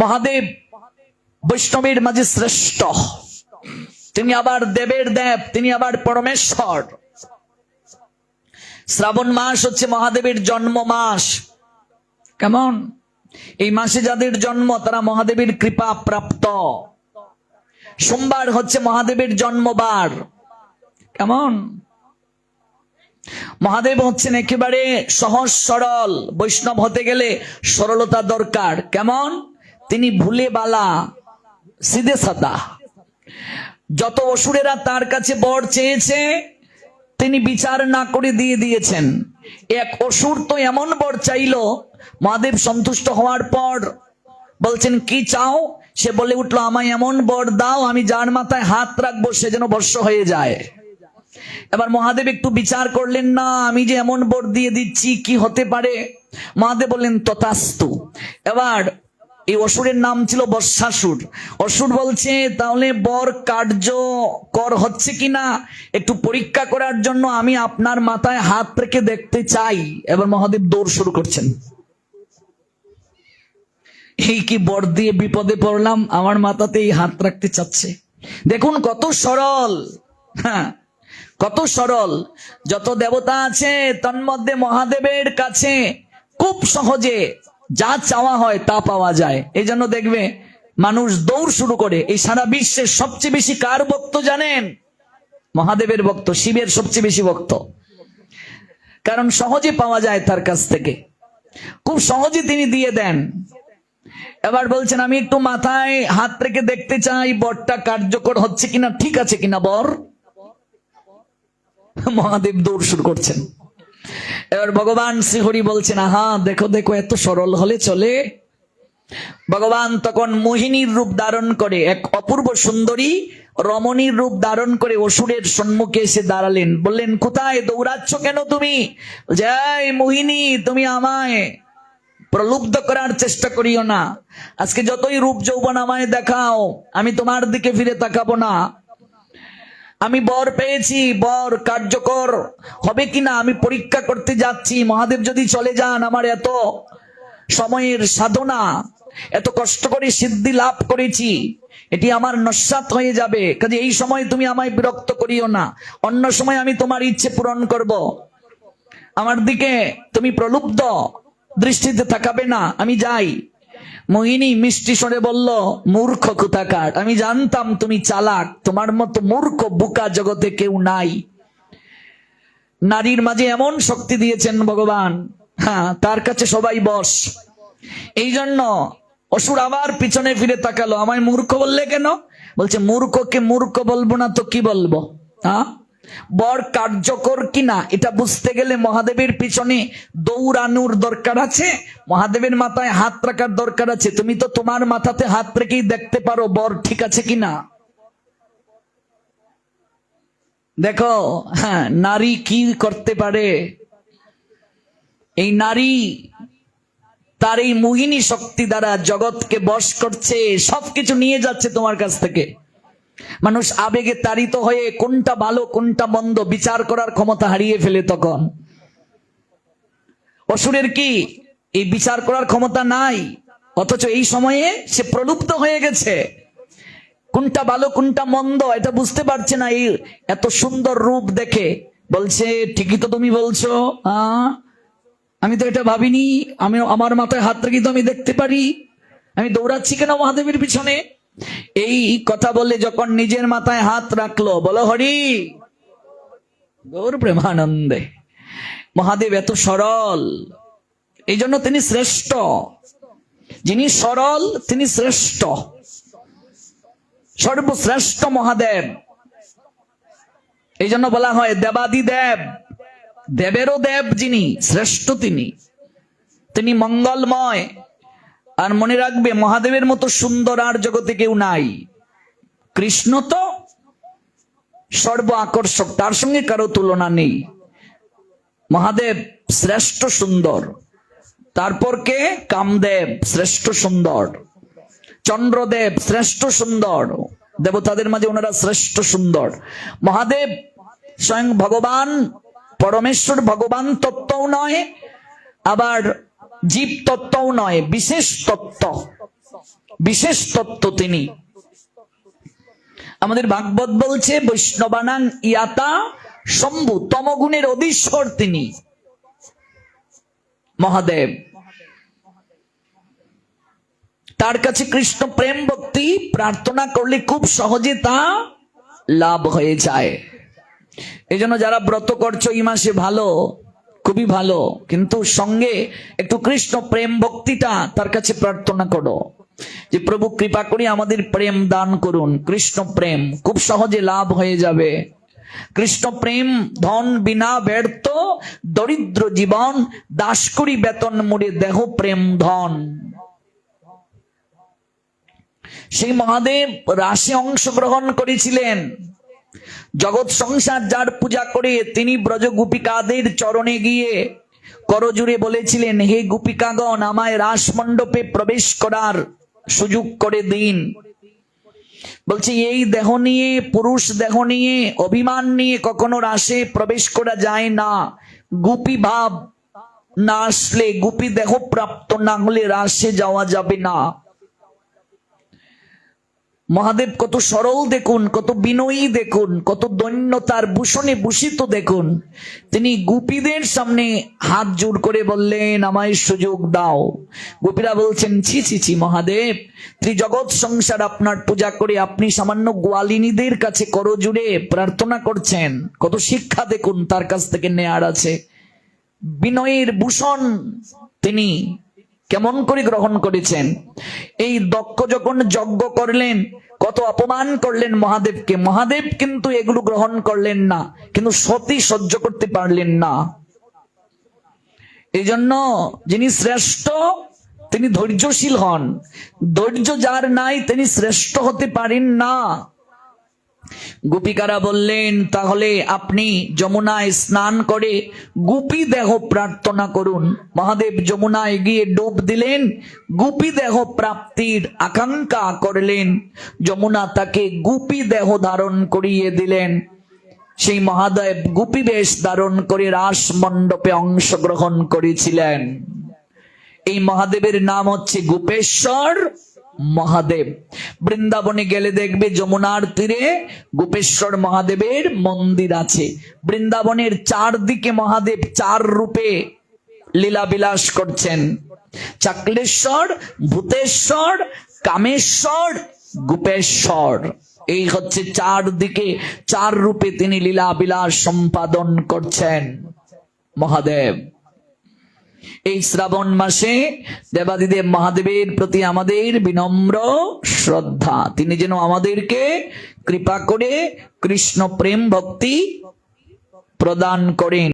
মহাদেব, বৈষ্ণবের মাঝে শ্রেষ্ঠ। তিনি আবার দেবের দেব, তিনি আবার পরমেশ্বর। শ্রাবণ মাস হচ্ছে মহাদেবের জন্ম মাস। কেমন? এই মাসে যাদের জন্ম, তারা মহাদেবের কৃপা প্রাপ্ত। সোমবার হচ্ছে মহাদেবের জন্মবার। কেমন? মহাদেব হচ্ছেন একেবারে সহজ সরল, বৈষ্ণব হতে গেলে সরলতা দরকার। কেমন? তিনি ভুলে বালা সিধে সাদা। যত অসুরেরা তার কাছে বর চেয়েছে, তিনি বিচার না করে দিয়ে দিয়েছেন। এক অসুর তো এমন বর চাইলো, মহাদেব সন্তুষ্ট হওয়ার পর বলছেন, কি চাও? সে বলে উঠল, আমায় এমন বর দাও, আমি যার মাথায় হাত রাখব, সে যেন বর্ষ হয়ে যায়। এবার মহাদেব একটু বিচার করলেন, না, আমি যে এমন বর দিয়ে দিচ্ছি, কি হতে পারে? মহাদেব বললেন, তথাস্তু। এবার এই অসুরের নাম ছিল বর্ষাসুর। অসুর বলছে, তাহলে বর কার্য কর হচ্ছে কিনা? একটু পরীক্ষা করার জন্য আমি আপনার মাথায় হাত রেখে দেখতে চাই। এবার মহাদেব দৌড় শুরু করছেন। এই কি বর দিয়ে বিপদে পড়লাম? আমার মাথাতে এই হাত রাখতে চাচ্ছে। দেখুন কত সরল। হ্যাঁ কত সরল। যত দেবতা আছে, তন্মধ্যে মহাদেবের কাছে খুব সহজে যা চাওয়া হয় তা পাওয়া যায়। এই জন্য দেখবে, মানুষ দৌড় শুরু করে। এই সারা বিশ্বের সবচেয়ে বেশি কার ভক্ত জানেন? মহাদেবের ভক্ত, শিবের সবচেয়ে বেশি ভক্ত। কারণ সহজে পাওয়া যায় তার কাছ থেকে। খুব সহজে তিনি দিয়ে দেন। এবার বলছেন, আমি একটু মাথায় হাত রেখে দেখতে চাই, বরটা কার্যকর হচ্ছে কিনা, ঠিক আছে কিনা, বর? মহাদেব দৌড় শুরু করছেন। এবার ভগবান শ্রীহরি বলছেন, আহা, দেখো দেখো, এত সরল হলে চলে। ভগবান তখন মোহিনীর রূপ ধারণ করে, এক অপূর্ব সুন্দরী রমণীর রূপ ধারণ করে অসুরের সম্মুখে এসে দাঁড়ালেন। বললেন, কোথায়? দৌড়াচ্ছ কেন তুমি? জয় মোহিনী, তুমি আমায় প্রলুব্ধ করার চেষ্টা করিও না। আজকে যতই রূপ যৌবন আমায় দেখাও, আমি তোমার দিকে ফিরে তাকাবো না। আমি বর পেয়েছি, বর কার্যকর। হবে কিনা? আমি পরীক্ষা করতে যাচ্ছি। মহাদেব যদি চলে যান আমার এত সময়ের সাধনা, এত কষ্ট করে সিদ্ধি লাভ করেছি, এটি আমার নস্বাত হয়ে যাবে। কাজে এই সময় তুমি আমায় বিরক্ত করিও না। অন্য সময় আমি তোমার ইচ্ছে পূরণ করব। আমার দিকে তুমি প্রলুব্ধ, দৃষ্টিতে তাকাবে না। আমি যাই। মোহিনী মিষ্টি স্বরে বলল, মূর্খ কোথাকার? আমি জানতাম তুমি চালাক। তোমার মতো মূর্খ বুকা জগতে কেউ নাই। নারীর মাঝে এমন শক্তি দিয়েছেন ভগবান। হ্যাঁ তার কাছে সবাই বস। এই জন্য অসুর আবার পিছনে ফিরে তাকালো। আমায় মূর্খ বললে কেন? বলছে, মূর্খকে মূর্খ বলব না তো কি বলব? হ্যাঁ? বর কার্যকর কিনা, এটা বুঝতে গেলে মহাদেবের পিছনে দৌড়ানোর দরকার আছে। মহাদেবের মাথায় হাত রাখার দরকার আছে। তুমি তো তোমার মাথাতে হাত রেখেই দেখতে পারো বর ঠিক আছে কিনা। দেখো হ্যাঁ নারী কি করতে পারে? এই নারী তার এই মোহিনী শক্তি দ্বারা জগৎকে বশ করছে, সবকিছু নিয়ে যাচ্ছে তোমার কাছ থেকে। মানুষ আবেগে তাড়িত হয়ে কোনটা ভালো, কোনটা মন্দ বিচার করার ক্ষমতা হারিয়ে ফেলে তখন। অসুরের কি এই বিচার করার ক্ষমতা নাই? অথচ এই সময়ে সে প্রলুপ্ত হয়ে গেছে। কোনটা ভালো, কোনটা মন্দ, এটা বুঝতে পারছে না। এই এত সুন্দর রূপ দেখে বলছে, ঠিকই তো তুমি বলছো আমি তো এটা ভাবিনি। আমি আমার মাথায় হাত রেখে তো আমি দেখতে পারি। আমি দৌড়াচ্ছি কেন মহাদেবের পিছনে? এই কথা বলে যখন নিজের মাথায় হাত রাখল, বলো হরি, গৌর প্রেমানন্দে। মহাদেব এত সরল, এই জন্য তিনি শ্রেষ্ঠ। যিনি সরল, তিনি শ্রেষ্ঠ। সর্বশ্রেষ্ঠ মহাদেব। এই জন্য বলা হয় দেবাদি দেব। দেবেরও দেব যিনি, শ্রেষ্ঠ তিনি। তিনি মঙ্গলময়। আর মনে রাখবে, মহাদেবের মতো সুন্দর আর জগতে কেউ নাই। কৃষ্ণ তো সর্ব আকর্ষক, তার সঙ্গে কারও তুলনা নেই। মহাদেব শ্রেষ্ঠ সুন্দর। তারপর কে? কামদেব শ্রেষ্ঠ সুন্দর। চন্দ্রদেব শ্রেষ্ঠ সুন্দর। দেবতাদের মাঝে ওনারা শ্রেষ্ঠ সুন্দর। মহাদেব স্বয়ং ভগবান, পরমেশ্বর ভগবান তত্ত্বও নয়, আবার জীব তত্ত্বও নয়, বিশেষ তত্ত্ব। বিশেষ তত্ত্ব তিনি। আমাদের ভাগবত বলছে, বৈষ্ণবানাং ইয়াতা শম্ভু, তমগুণের অধীশ্বর তিনি। মহাদেব। তার কাছে কৃষ্ণ প্রেম ভক্তি, প্রার্থনা করলে খুব সহজে তা লাভ হয়ে যায়। এই যারা ব্রত করছ, এই মাসে ভালো। খুবই ভালো, কিন্তু সঙ্গে একটু কৃষ্ণ প্রেম ভক্তিটা তার কাছে প্রার্থনা করো। যে প্রভু কৃপা করে আমাদের প্রেম দান করুন, কৃষ্ণ প্রেম, খুব সহজে লাভ হয়ে যাবে। কৃষ্ণ প্রেম, ধন বিনা ব্যর্থ, দরিদ্র জীবন, দাস করি বেতন মুড়ে দেহ প্রেম ধন। সেই মহাদেব রাশে অংশগ্রহণ করেছিলেন। জগৎ সংসার যার পূজা করে, তিনি ব্রজ গোপিকাদের চরণে গিয়ে করজুড়ে বলেছিলেন, হে গোপিকাগণ, আমায় রাস মণ্ডপে প্রবেশ করার সুযোগ করে দিন। বলছি, এই দেহ নিয়ে, পুরুষ দেহ নিয়ে, অভিমান নিয়ে কখনো রাসে প্রবেশ করা যায় না। গুপি ভাব না আসলে, গুপি দেহ প্রাপ্ত না হলে রাসে যাওয়া যাবে না। মহাদেব কত সরল দেখুন, কত বিনয়ী দেখুন, কত দৈন্যতার ভূষণে ভূষিত দেখুন। তিনি গোপীদের সামনে হাত জোর করে বললেন, আমায় সুযোগ দাও। গোপীরা বলছেন, ছি ছি ছি, মহাদেব, ত্রিজগৎ সংসার আপনার পূজা করে আপনি সামান্য গোয়ালিনীদের কাছে করো জুড়ে প্রার্থনা করছেন। কত শিক্ষা দেখুন, তার কাছ থেকে নেয়ার আছে। বিনয়ের ভূষণ তিনি কেমন করে গ্রহণ করেছেন? এই দক্ষ যখন যজ্ঞ করলেন, কত অপমান করলেন মহাদেবকে। মহাদেব কিন্তু এগুলো গ্রহণ করলেন না, কিন্তু সতী সহ্য করতে পারলেন না। এই জন্য যিনি শ্রেষ্ঠ, তিনি ধৈর্যশীল হন। ধৈর্য যার নাই, তিনি শ্রেষ্ঠ হতে পারেন না। গোপিকারা বললেন, তাহলে আপনি যমুনায় স্নান করে গুপি দেহ প্রার্থনা করুন। মহাদেব যমুনায় গিয়ে ডুব দিলেন, গুপি দেহ প্রাপ্তির আকাঙ্ক্ষা করলেন। যমুনা তাকে গুপি দেহ ধারণ করিয়ে দিলেন। সেই মহাদেব গুপি বেশ ধারণ করে রাস মণ্ডপে অংশগ্রহণ করেছিলেন। এই মহাদেবের নাম হচ্ছে গোপেশ্বর। মহাদেব। বৃন্দাবনে গেলে দেখবে যমুনার তীরে গোপেশ্বর মহাদেবের মন্দির আছে। বৃন্দাবনের চারদিকে মহাদেব চার রূপে লীলা বিলাস করছেন। চাকলেশ্বর, ভূতেশ্বর, কামেশ্বর, গোপেশ্বর। এই হচ্ছে চারদিকে, চার রূপে তিনি লীলা বিলাস সম্পাদন করছেন। মহাদেব। এই শ্রাবণ মাসে দেবাদিদেব মহাদেবের প্রতি আমাদের বিনম্র শ্রদ্ধা। তিনি যেন আমাদেরকে কৃপা করে কৃষ্ণ প্রেম ভক্তি প্রদান করেন।